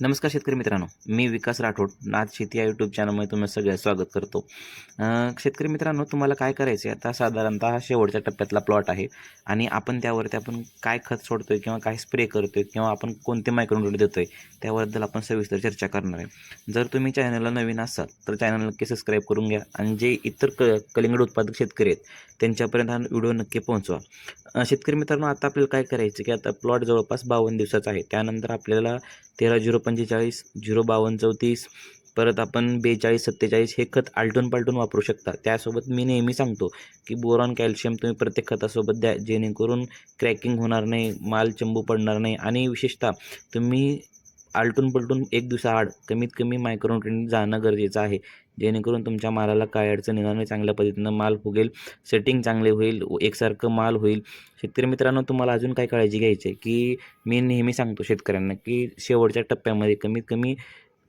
नमस्कार शेतकरी मित्रांनो मी विकास राठोड नाथ शेती या यूट्यूब चॅनलमध्ये तुम्ही सगळ्या स्वागत करतो. शेतकरी मित्रांनो तुम्हाला काय करायचं आहे आता साधारणतः हा शेवटच्या टप्प्यातला प्लॉट आहे आणि आपण त्यावरती आपण काय खत सोडतोय किंवा काय स्प्रे करतोय किंवा आपण कोणते मायक्रोन्यूट देतोय त्याबद्दल आपण सविस्तर चर्चा करणार आहे. जर तुम्ही चॅनलला नवीन असाल तर चॅनल नक्की सबस्क्राईब करून घ्या आणि जे इतर क कलिंगड उत्पादक शेतकरी आहेत त्यांच्यापर्यंत हा व्हिडिओ नक्की पोहोचवा. शेतकरी मित्रांनो आता आपल्याला काय करायचं की आता प्लॉट जवळपास बावन्न दिवसाचा आहे. त्यानंतर आपल्याला तेरा झिरो पंचेचाळीस झिरो बावन्न चौतीस परत आपण बेचाळीस सत्तेचाळीस हे खत आलटून पालटून वापरू शकता. त्यासोबत मी नेहमी सांगतो की बोरॉन कॅल्शियम तुम्ही प्रत्येक खतासोबत द्या जेणेकरून क्रॅकिंग होणार नाही माल चंबू पडणार नाही आणि विशेषतः तुम्ही आलटून पलटून एक दिवसाआड कमीत कमी मायक्रोन्यूट्रिन जाणं गरजेचं आहे. जेणेकरून तुमच्या मालाला काय अडचण येणार नाही चांगल्या पद्धतीनं माल फुगेल सेटिंग चांगले होईल एकसारखं माल होईल. शेतकरी मित्रांनो तुम्हाला अजून काय काळजी घ्यायची आहे? की मी नेहमी सांगतो शेतकऱ्यांना की शेवटच्या टप्प्यामध्ये कमीत कमी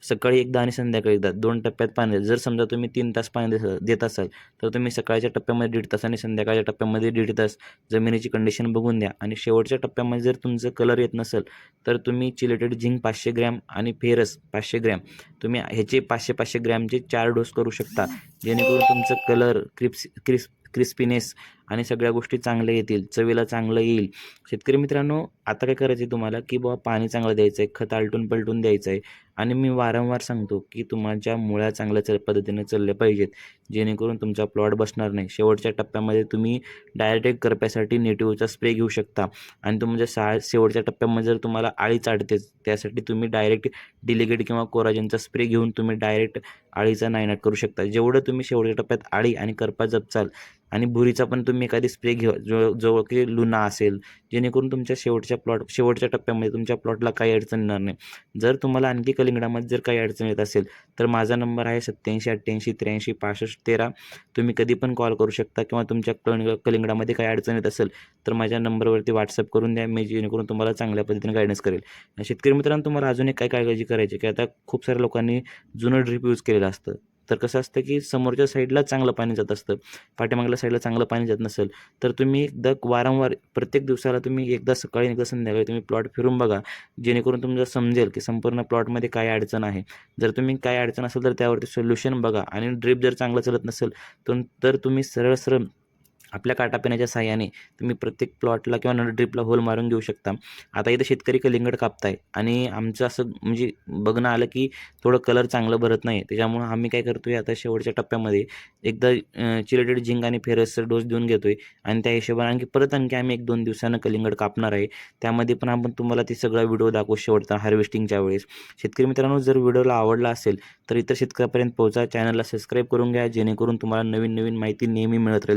सकाळी एकदा आणि संध्याकाळी एकदा दोन टप्प्यात पाणी द्या. जर समजा तुम्ही तीन तास पाणी देत देत असाल तर तुम्ही सकाळच्या टप्प्यामध्ये दीड तास आणि संध्याकाळच्या टप्प्यामध्ये दीड तास जमिनीची कंडिशन बघून द्या. आणि शेवटच्या टप्प्यामध्ये जर तुमचं कलर येत नसेल तर तुम्ही चिलेटेड झिंक पाचशे ग्रॅम आणि फेरस पाचशे ग्रॅम. तुम्ही ह्याचे पाचशे पाचशे ग्रॅमचे चार डोस करू शकता. जेणेकरून तुमचं कलर क्रिप्स क्रिस क्रिस्पीनेस आणि सगळ्या गोष्टी चांगल्या येतील चवीला चांगलं येईल. शेतकरी मित्रांनो आता काय करायचं आहे तुम्हाला की बाबा पाणी चांगलं द्यायचं आहे खत आलटून पलटून द्यायचं आहे आणि मी वारंवार सांगतो की तुमच्या मुळ्या चांगल्या चल पद्धतीने चालल्या पाहिजेत जेणेकरून तुमचा प्लॉट बसणार नाही. शेवटच्या टप्प्यामध्ये तुम्ही डायरेक्ट एक करप्यासाठी नेटिव्हचा स्प्रे घेऊ शकता आणि तुमच्या म्हणजे सा शेवटच्या टप्प्यामध्ये जर तुम्हाला आळी चाडतेच त्यासाठी तुम्ही डायरेक्ट डिलिगेट किंवा कोराजनचा स्प्रे घेऊन तुम्ही डायरेक्ट आळीचा नायनाट करू शकता. जेवढं तुम्ही शेवटच्या टप्प्यात आळी आणि करपा जपचाल आणि भुरीचा पण तुम्ही एखादी स्प्रे घेऊ जो जवळ की लुना असेल जेणेकरून तुमच्या शेवटच्या प्लॉट शेवटच्या टप्प्यामध्ये तुमच्या प्लॉटला काही अडचण येणार नाही. जर तुम्हाला आणखी कलिंगडामध्ये जर काही अडचण येत असेल तर माझा नंबर आहे सत्याऐंशी अठ्ठ्याऐंशी त्र्याऐंशी पासष्ट तेरा. तुम्ही कधी पण कॉल करू शकता किंवा तुमच्या कलिंग कलिंगडामध्ये काही अडचण येत असेल तर माझ्या नंबरवरती व्हॉट्सअप करून द्या मी जेणेकरून तुम्हाला चांगल्या पद्धतीने गायडन्स करेल. शेतकरी मित्रांनो तुम्हाला अजून एक काय काळजी करायची की आता खूप साऱ्या लोकांनी जुनं ड्रीप यूज केलेलं असतं. तर कसं असतं की समोरच्या साईडला चांगलं पाणी जात असतं पाठीमागल्या साईडला चांगलं पाणी जात नसेल तर तुम्ही एकदा वारंवार प्रत्येक दिवसाला तुम्ही एकदा सकाळी एकदा संध्याकाळी तुम्ही प्लॉट फिरून बघा जेणेकरून तुम्हाला समजेल की संपूर्ण प्लॉटमध्ये काय अडचण आहे. जर तुम्ही काय अडचण असेल तर त्यावरती सोल्युशन बघा आणि ड्रीप जर चांगलं चालत नसेल तर तर तुम्ही सरळ सरळ आपल्या काटापेण्याच्या साह्याने तुम्ही प्रत्येक प्लॉटला किंवा नळ ड्रिपला होल मारून घेऊ शकता. आता इथं शेतकरी कलिंगड कापताय आणि आमचं असं म्हणजे बघणं आलं की थोडं कलर चांगलं भरत नाही त्याच्यामुळं आम्ही काय करतोय आता शेवटच्या टप्प्यामध्ये एकदा चिलेटेड झिंक आणि फेरसचा डोस देऊन घेतोय आणि त्या हिशोबाने आणखी परत आणखी आम्ही एक दोन दिवसानं कलिंगड कापणार आहे. त्यामध्ये पण आपण तुम्हाला ते सगळा व्हिडिओ दाखवू शेवटचा हार्वेस्टिंगच्या वेळेस. शेतकरी मित्रांनो जर व्हिडिओला आवडला असेल तर इतर शेतकऱ्यापर्यंत पोहोचा. चॅनलला सबस्क्राईब करून घ्या जेणेकरून तुम्हाला नवीन नवीन माहिती नेहमी मिळत राहील.